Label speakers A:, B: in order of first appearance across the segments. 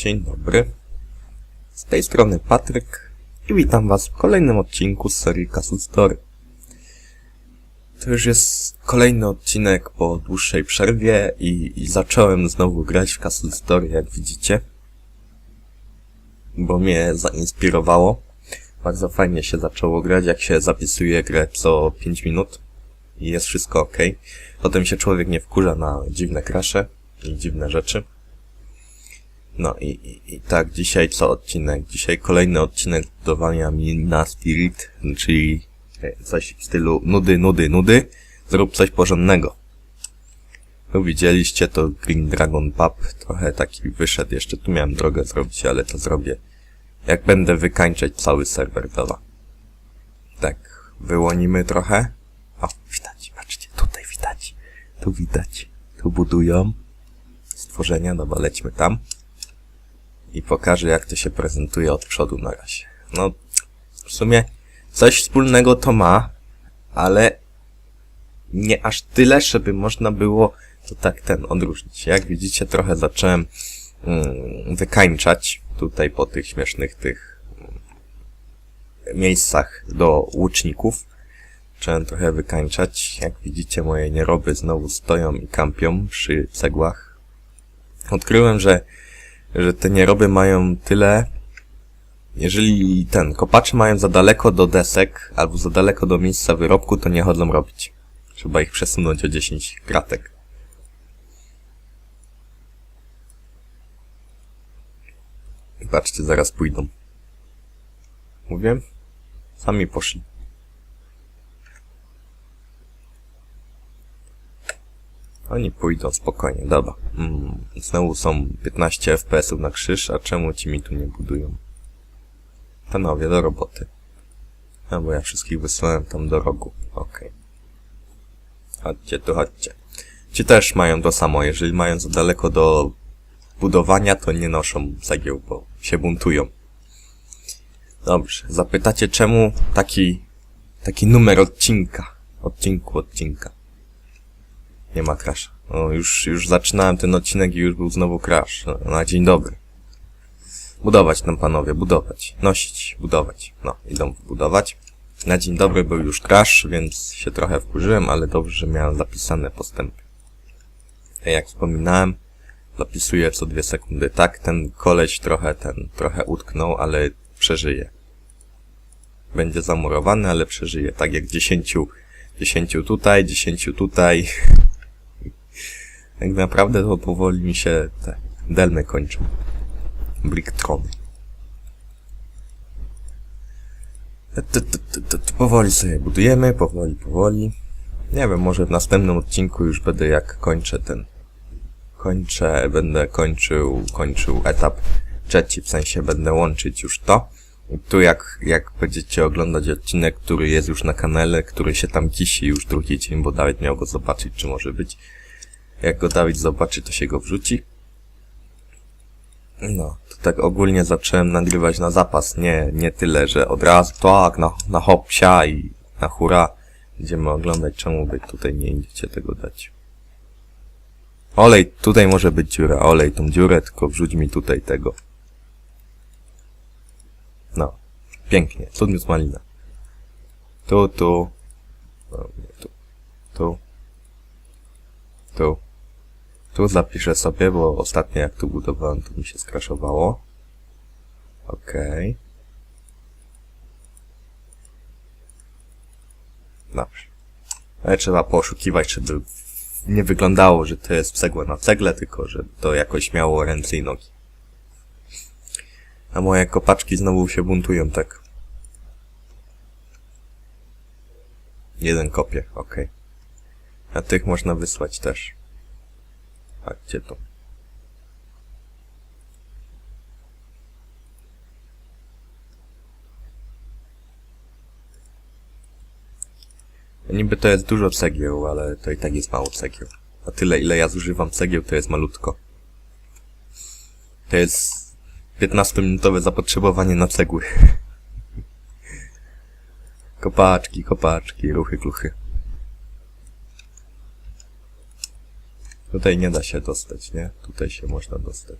A: Dzień dobry. Z tej strony Patryk i witam Was w kolejnym odcinku z serii Castle Story. To już jest kolejny odcinek po dłuższej przerwie i, i zacząłem znowu grać w Castle Story, jak widzicie. Bo mnie zainspirowało. Bardzo fajnie się zaczęło grać, jak się zapisuje grę co 5 minut i jest wszystko ok. Potem się człowiek nie wkurza na dziwne krasze i dziwne rzeczy. No i, i, i tak, dzisiaj co odcinek? Dzisiaj kolejny odcinek budowania Mina Spirit, czyli e, coś w stylu nudy, nudy, nudy. Zrób coś porządnego. Tu widzieliście to Green Dragon Pub, trochę taki wyszedł, jeszcze tu miałem drogę zrobić, ale to zrobię jak będę wykańczać cały serwer, dobra. Tak, wyłonimy trochę. O, widać, patrzcie, tutaj widać. Tu widać. Tu budują stworzenia, dobra, lećmy tam. I pokażę, jak to się prezentuje od przodu na razie. No, w sumie coś wspólnego to ma, ale nie aż tyle, żeby można było to tak ten odróżnić. Jak widzicie, trochę zacząłem mm, wykańczać tutaj po tych śmiesznych tych mm, miejscach do łuczników. Zacząłem trochę wykańczać. Jak widzicie, moje nieroby znowu stoją i kampią przy cegłach. Odkryłem, że, że te nieroby mają tyle, jeżeli ten, kopacze mają za daleko do desek, albo za daleko do miejsca wyrobku, to nie chodzą robić. Trzeba ich przesunąć o 10 kratek. I Patrzcie, zaraz pójdą. Mówię? Sami poszli. Oni pójdą spokojnie, dobra. Mm, znowu są 15 FPS-ów na krzyż, a czemu ci mi tu nie budują? Panowie, do roboty. A bo ja wszystkich wysłałem tam do rogu. Okej. Chodźcie tu, chodźcie. Ci też mają to samo. Jeżeli mają za daleko do budowania, to nie noszą cegieł, bo się buntują. Dobrze. Zapytacie, czemu taki, taki numer odcinka? Odcinku, odcinka. Nie ma crasha. O, już, już zaczynałem ten odcinek i już był znowu crash. No, na dzień dobry. Budować tam panowie, budować. Nosić, budować. No, idą budować. Na dzień dobry był już crash, więc się trochę wkurzyłem, ale dobrze, że miałem zapisane postępy. Tak Jak wspominałem, zapisuję co dwie sekundy. Tak, ten koleś trochę, ten, trochę utknął, ale przeżyje. Będzie zamurowany, ale przeżyje. Tak jak dziesięciu, dziesięciu tutaj, dziesięciu tutaj. tak naprawdę to powoli mi się te delmy kończą. T- Powoli sobie budujemy, powoli, powoli. Nie wiem, może w następnym odcinku już będę jak kończę ten... Kończę, będę kończył, kończył etap trzeci, w sensie będę łączyć już to. I tu jak, jak będziecie oglądać odcinek, który jest już na kanale, który się tam kisi już drugi dzień, bo Dawid miał go zobaczyć, czy może być. Jak go Dawid zobaczy, to się go wrzuci. No, to tak ogólnie zacząłem nagrywać na zapas, nie, nie tyle, że od razu tak, na, na hopsia i na hura. Będziemy oglądać, czemu wy tutaj nie idziecie tego dać. Olej, tutaj może być dziura, olej tą dziurę, tylko wrzuć mi tutaj tego. No, pięknie, cudnius malina. Tu, tu, o, nie, tu, tu, tu. Tu zapiszę sobie, bo ostatnio jak tu budowałem, to mi się skraszowało. Okej. Dobrze. Ale trzeba poszukiwać, żeby nie wyglądało, że to jest cegła na cegle, tylko że to jakoś miało ręce i nogi. A moje kopaczki znowu się buntują, tak. Jeden kopie, okej. A tych można wysłać też. Chodźcie tu. Niby to jest dużo cegieł, ale to i tak jest mało cegieł. A tyle, ile ja zużywam cegieł, to jest malutko. To jest 15-minutowe zapotrzebowanie na cegły. Kopaczki, kopaczki, ruchy, kluchy. Tutaj nie da się dostać, nie? Tutaj się można dostać.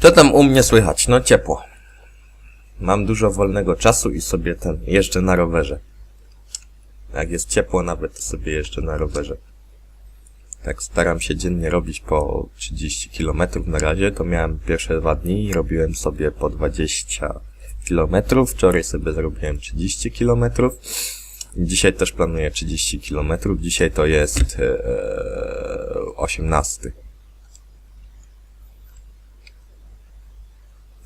A: Co tam u mnie słychać? No ciepło. Mam dużo wolnego czasu i sobie ten, jeszcze na rowerze. Jak jest ciepło nawet, to sobie jeszcze na rowerze. Tak staram się dziennie robić po 30 km na razie, to miałem pierwsze dwa dni i robiłem sobie po 20 km. Wczoraj sobie zrobiłem 30 km. Dzisiaj też planuję 30 km. Dzisiaj to jest e, 18.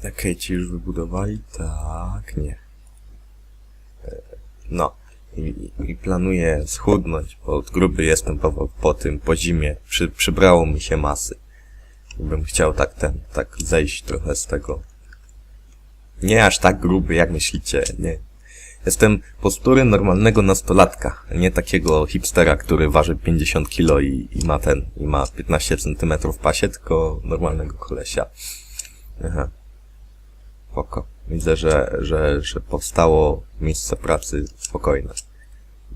A: Okej, ci już wybudowali? Tak, nie. E, No. I, i- planuję schudnąć, bo gruby jestem po, po tym, po zimie. Przy, przybrało mi się masy. Bym chciał tak ten, tak zejść trochę z tego. Nie aż tak gruby, jak myślicie, nie. Jestem postury normalnego nastolatka, nie takiego hipstera, który waży 50 kilo i, i ma ten, i ma 15 cm pasie, tylko normalnego kolesia. Aha. Spoko. Widzę, że, że, że powstało miejsce pracy spokojne.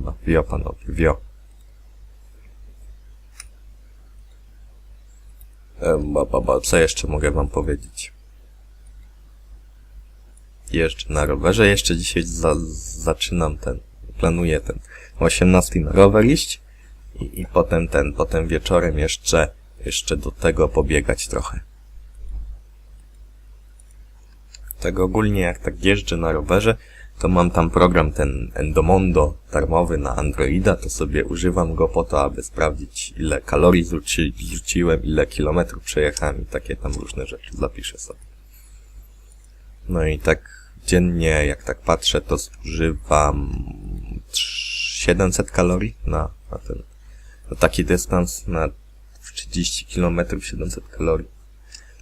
A: No, wio panowie, wio. Em, ba, ba, ba, co jeszcze mogę wam powiedzieć? Jeżdżę na rowerze, jeszcze dzisiaj za, zaczynam ten, planuję ten, o 18 na rower iść i, i potem ten, potem wieczorem jeszcze, jeszcze do tego pobiegać trochę. Tak ogólnie jak tak jeżdżę na rowerze, to mam tam program ten Endomondo darmowy na Androida, to sobie używam go po to, aby sprawdzić ile kalorii zrzuci, zrzuciłem, ile kilometrów przejechałem i takie tam różne rzeczy zapiszę sobie. No i tak dziennie, jak tak patrzę, to zużywam trz- 700 kalorii na, na ten, na taki dystans, na 30 km 700 kalorii.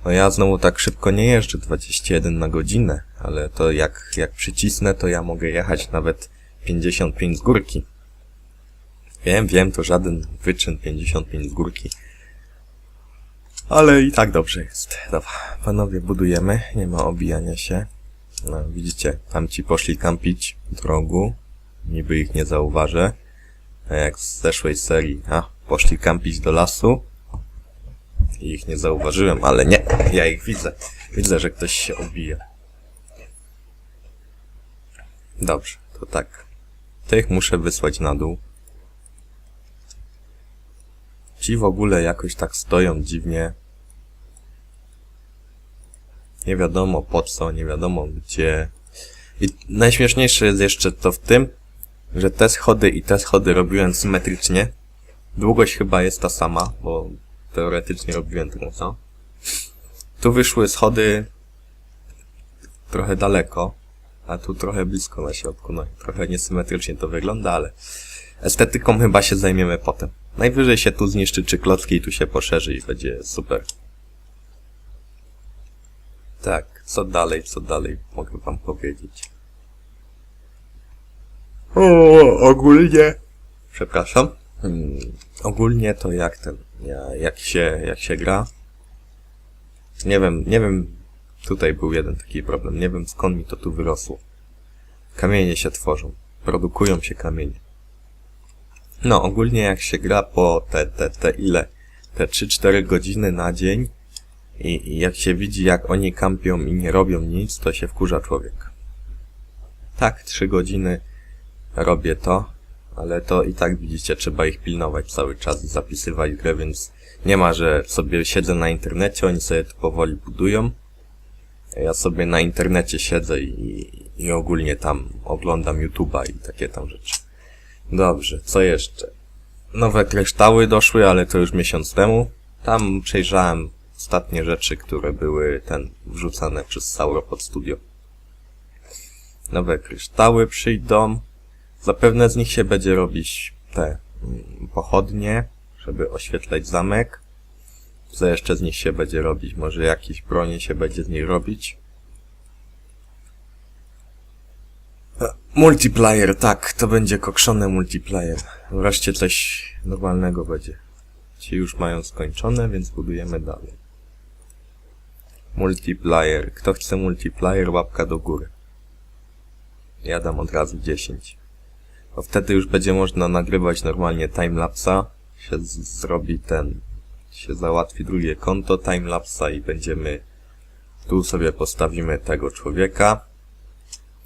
A: No ja znowu tak szybko nie jeżdżę 21 na godzinę, ale to jak, jak przycisnę, to ja mogę jechać nawet 55 z górki. Wiem, wiem, to żaden wyczyn 55 z górki. Ale i tak dobrze jest. Dobra, panowie, budujemy, nie ma obijania się. No, widzicie, tam ci poszli kampić w rogu. Niby ich nie zauważę. Jak z zeszłej serii, a, poszli kampić do lasu. I ich nie zauważyłem, ale nie, ja ich widzę. Widzę, że ktoś się obija. Dobrze, to tak. Tych muszę wysłać na dół. Ci w ogóle jakoś tak stoją dziwnie. Nie wiadomo po co, nie wiadomo gdzie. I najśmieszniejsze jest jeszcze to w tym, że te schody i te schody robiłem symetrycznie. Długość chyba jest ta sama, bo teoretycznie robiłem tą co. Tu wyszły schody trochę daleko, a tu trochę blisko na środku. No trochę niesymetrycznie to wygląda, ale estetyką chyba się zajmiemy potem. Najwyżej się tu zniszczy czy klocki i tu się poszerzy i będzie super. Tak, co dalej, co dalej mogę wam powiedzieć. O, ogólnie. Przepraszam. Hmm, ogólnie to jak ten, ja, jak się, jak się gra. Nie wiem, nie wiem, tutaj był jeden taki problem, nie wiem skąd mi to tu wyrosło. Kamienie się tworzą, produkują się kamienie. No, ogólnie jak się gra po te, te, te ile? Te 3-4 godziny na dzień i, jak się widzi jak oni kampią i nie robią nic, to się wkurza człowiek. Tak, 3 godziny robię to, ale to i tak widzicie, trzeba ich pilnować cały czas zapisywać grę, więc nie ma, że sobie siedzę na internecie, oni sobie to powoli budują. Ja sobie na internecie siedzę i, i ogólnie tam oglądam YouTube'a i takie tam rzeczy. Dobrze, co jeszcze? Nowe kryształy doszły, ale to już miesiąc temu. Tam przejrzałem ostatnie rzeczy, które były ten wrzucane przez Sauropod Studio. Nowe kryształy przyjdą. Zapewne z nich się będzie robić te mm, pochodnie, żeby oświetlać zamek. Co jeszcze z nich się będzie robić? Może jakieś bronie się będzie z nich robić? Multiplayer, tak, to będzie kokszone multiplayer. Wreszcie coś normalnego będzie. Ci już mają skończone, więc budujemy dalej. Multiplayer. Kto chce multiplayer, łapka do góry. Ja dam od razu 10. Bo wtedy już będzie można nagrywać normalnie timelapsa. Się zrobi ten, się załatwi drugie konto timelapsa i będziemy Tu sobie postawimy tego człowieka.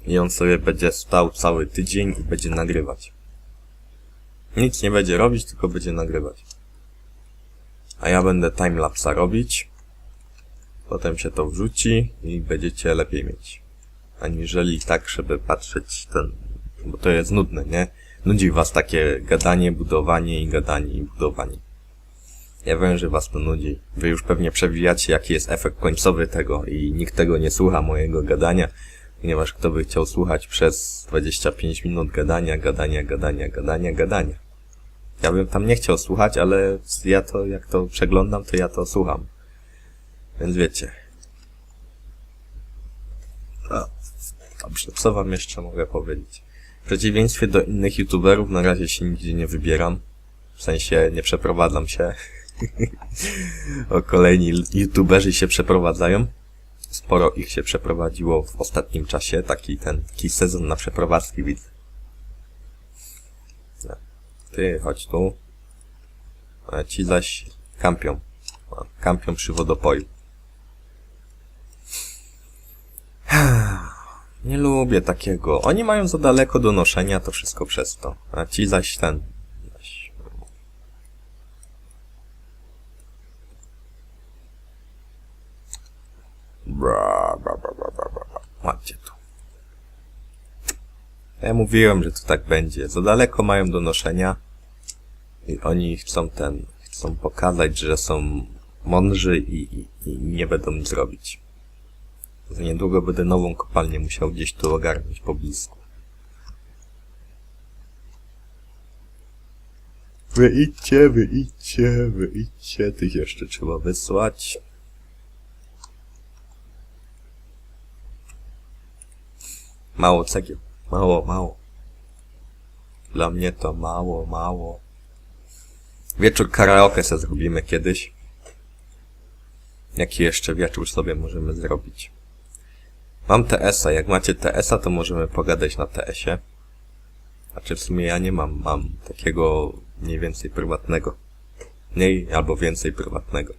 A: I on sobie będzie stał cały tydzień i będzie nagrywać. Nic nie będzie robić, tylko będzie nagrywać. A ja będę timelapsa robić. Potem się to wrzuci i będziecie lepiej mieć. Aniżeli tak, żeby patrzeć ten... Bo to jest nudne, nie? Nudzi was takie gadanie, budowanie i gadanie i budowanie. Ja wiem, że was to nudzi. Wy już pewnie przewijacie, jaki jest efekt końcowy tego i nikt tego nie słucha, mojego gadania, ponieważ kto by chciał słuchać przez 25 minut gadania, gadania, gadania, gadania, gadania. Ja bym tam nie chciał słuchać, ale ja to, jak to przeglądam, to ja to słucham. Więc wiecie. A, dobrze, co wam jeszcze mogę powiedzieć? W przeciwieństwie do innych youtuberów, na razie się nigdzie nie wybieram. W sensie nie przeprowadzam się. o kolejni youtuberzy się przeprowadzają. Sporo ich się przeprowadziło w ostatnim czasie. Taki ten, taki sezon na przeprowadzki widzę. No. Ty, chodź tu. A ci zaś kampią. Kampią przy wodopoju. Nie lubię takiego. Oni mają za daleko do noszenia, to wszystko przez to. A ci zaś ten. Bra, bra, bra, bra, bra. Macie tu. Ja mówiłem, że to tak będzie. Za daleko mają do noszenia. I oni chcą ten, chcą pokazać, że są mądrzy i, i, i nie będą nic zrobić. Niedługo będę nową kopalnię musiał gdzieś tu ogarnąć po blisku. Wyjdźcie, wyjdźcie, wyjdźcie. Tych jeszcze trzeba wysłać. Mało cegieł. Mało, mało. Dla mnie to mało, mało. Wieczór karaoke se zrobimy kiedyś. Jaki jeszcze wieczór sobie możemy zrobić? Mam TS-a. Jak macie TS-a, to możemy pogadać na TS-ie. Znaczy w sumie ja nie mam. Mam takiego mniej więcej prywatnego. Mniej albo więcej prywatnego.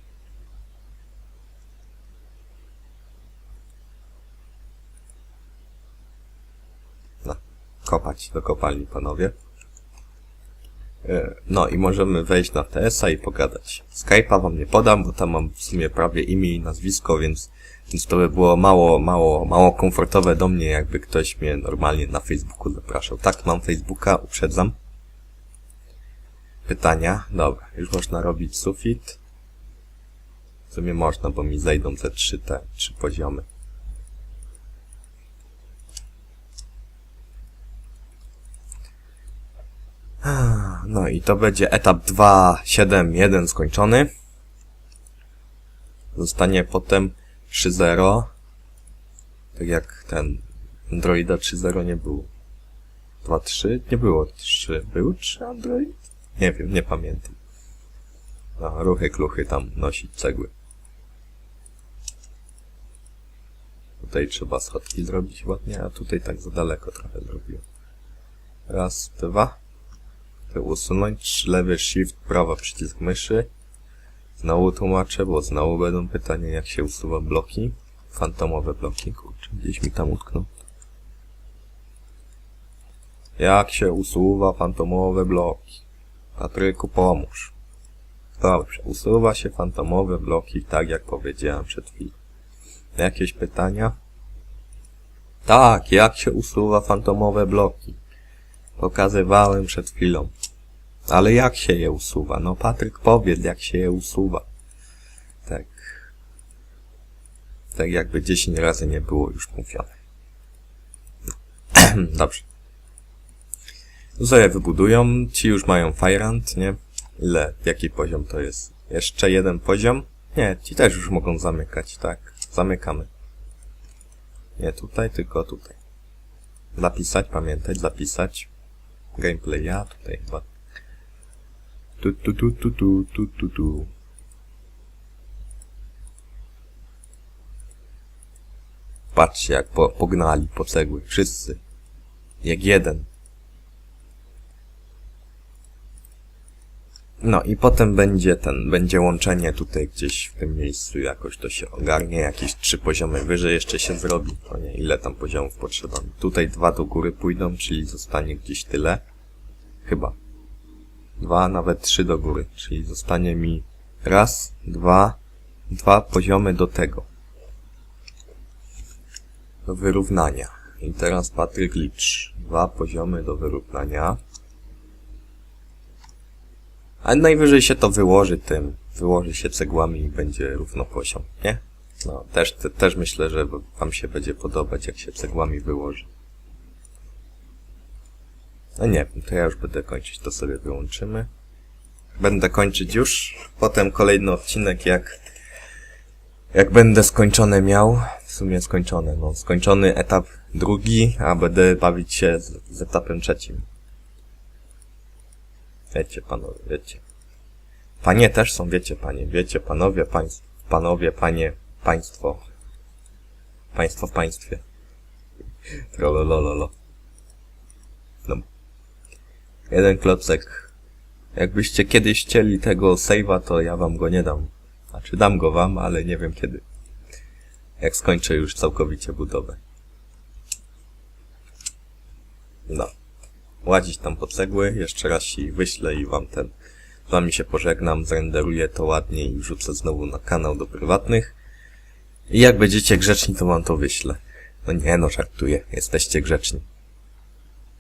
A: No, kopać do kopalni, panowie. E, No i możemy wejść na TS-a i pogadać. Skype'a wam nie podam, bo tam mam w sumie prawie imię i nazwisko, więc, więc to by było mało, mało, mało komfortowe do mnie, jakby ktoś mnie normalnie na Facebooku zapraszał. Tak, mam Facebooka, uprzedzam. Pytania? Dobra, już można robić sufit. W sumie można, bo mi zejdą te trzy te, trzy poziomy. No i to będzie etap 2.7.1 skończony. Zostanie potem 3.0. Tak jak ten Androida 3.0 nie było. 2.3? Nie było 3. Był 3 Android? Nie wiem, nie pamiętam. No, ruchy, kluchy tam nosić cegły. Tutaj trzeba schodki zrobić ładnie, a tutaj tak za daleko trochę zrobiłem. Raz, dwa to usunąć lewy shift, prawa przycisk myszy. Znowu tłumaczę, bo znowu będą pytania, jak się usuwa bloki. Fantomowe bloki, kurczę, gdzieś mi tam utknął. Jak się usuwa fantomowe bloki? Patryku, pomóż. Dobrze, usuwa się fantomowe bloki, tak jak powiedziałem przed chwilą. Jakieś pytania? Tak, jak się usuwa fantomowe bloki? Pokazywałem przed chwilą. Ale jak się je usuwa? No Patryk powiedz, jak się je usuwa. Tak. Tak jakby 10 razy nie było już mówione. Dobrze. Sobie wybudują. Ci już mają Firant, nie? Ile? Jaki poziom to jest? Jeszcze jeden poziom? Nie, ci też już mogą zamykać, tak. Zamykamy. Nie tutaj, tylko tutaj. Zapisać, pamiętać, zapisać gameplaya, tutaj chyba. Tu, tu, tu, tu, tu, tu, tu, tu. Patrzcie, jak po, pognali po cegły. Wszyscy. Jak jeden. No i potem będzie ten, będzie łączenie tutaj gdzieś w tym miejscu, jakoś to się ogarnie, jakieś trzy poziomy wyżej jeszcze się zrobi, to nie, ile tam poziomów potrzeba. Tutaj dwa do góry pójdą, czyli zostanie gdzieś tyle. Chyba. Dwa, nawet trzy do góry, czyli zostanie mi raz, dwa, dwa poziomy do tego. Do wyrównania. I teraz Patryk licz. Dwa poziomy do wyrównania. A najwyżej się to wyłoży tym, wyłoży się cegłami i będzie równo poziom, nie? No, też, te, też myślę, że wam się będzie podobać, jak się cegłami wyłoży. No nie to ja już będę kończyć, to sobie wyłączymy. Będę kończyć już, potem kolejny odcinek, jak, jak będę skończone miał, w sumie skończone, no, skończony etap drugi, a będę bawić się z, z etapem trzecim. Wiecie, panowie, wiecie. Panie też są, wiecie, panie, wiecie, panowie, państw, panowie, panie, państwo. Państwo w państwie. Trololololo. Jeden klocek. Jakbyście kiedyś chcieli tego save'a, to ja wam go nie dam. Znaczy dam go wam, ale nie wiem kiedy. Jak skończę już całkowicie budowę. No łazić tam po cegły, jeszcze raz ci wyślę i wam ten, z wami się pożegnam, zrenderuję to ładnie i wrzucę znowu na kanał do prywatnych. I jak będziecie grzeczni, to wam to wyślę. No nie no, żartuję, jesteście grzeczni.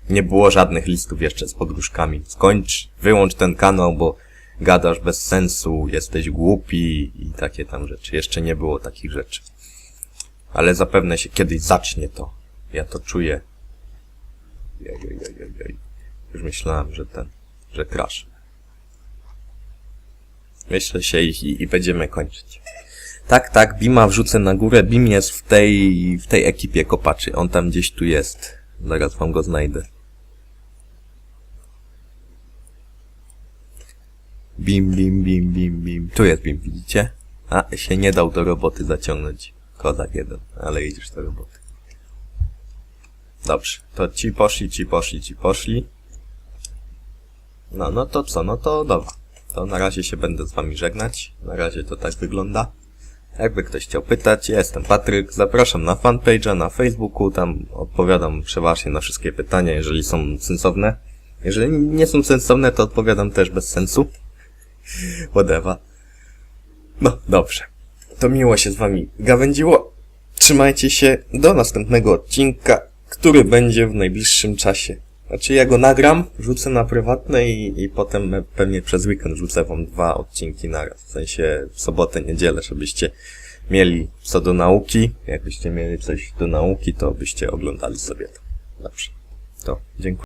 A: Nie było żadnych listów jeszcze z podróżkami. Skończ, wyłącz ten kanał, bo gadasz bez sensu, jesteś głupi i takie tam rzeczy. Jeszcze nie było takich rzeczy. Ale zapewne się kiedyś zacznie to. Ja to czuję. Jaj, jaj, jaj, jaj. Już myślałem, że ten, że crash. Myślę się i, i będziemy kończyć. Tak, tak, Bima wrzucę na górę. Bim jest w tej, w tej ekipie kopaczy. On tam gdzieś tu jest. Zaraz wam go znajdę. Bim, bim, bim, bim, bim. Tu jest Bim, widzicie? A, się nie dał do roboty zaciągnąć. Kozak jeden, ale idziesz do roboty. Dobrze, to ci poszli, ci poszli, ci poszli. No, no to co, no to dobra. To na razie się będę z wami żegnać. Na razie to tak wygląda. Jakby ktoś chciał pytać, ja jestem Patryk, zapraszam na fanpage'a na Facebooku, tam odpowiadam przeważnie na wszystkie pytania, jeżeli są sensowne. Jeżeli nie są sensowne, to odpowiadam też bez sensu. Whatever. No, dobrze. To miło się z wami gawędziło. Trzymajcie się do następnego odcinka który będzie w najbliższym czasie. Znaczy ja go nagram, rzucę na prywatne i, i potem pewnie przez weekend rzucę wam dwa odcinki naraz. W sensie w sobotę, niedzielę, żebyście mieli co do nauki. Jakbyście mieli coś do nauki, to byście oglądali sobie to. Dobrze. To dziękuję.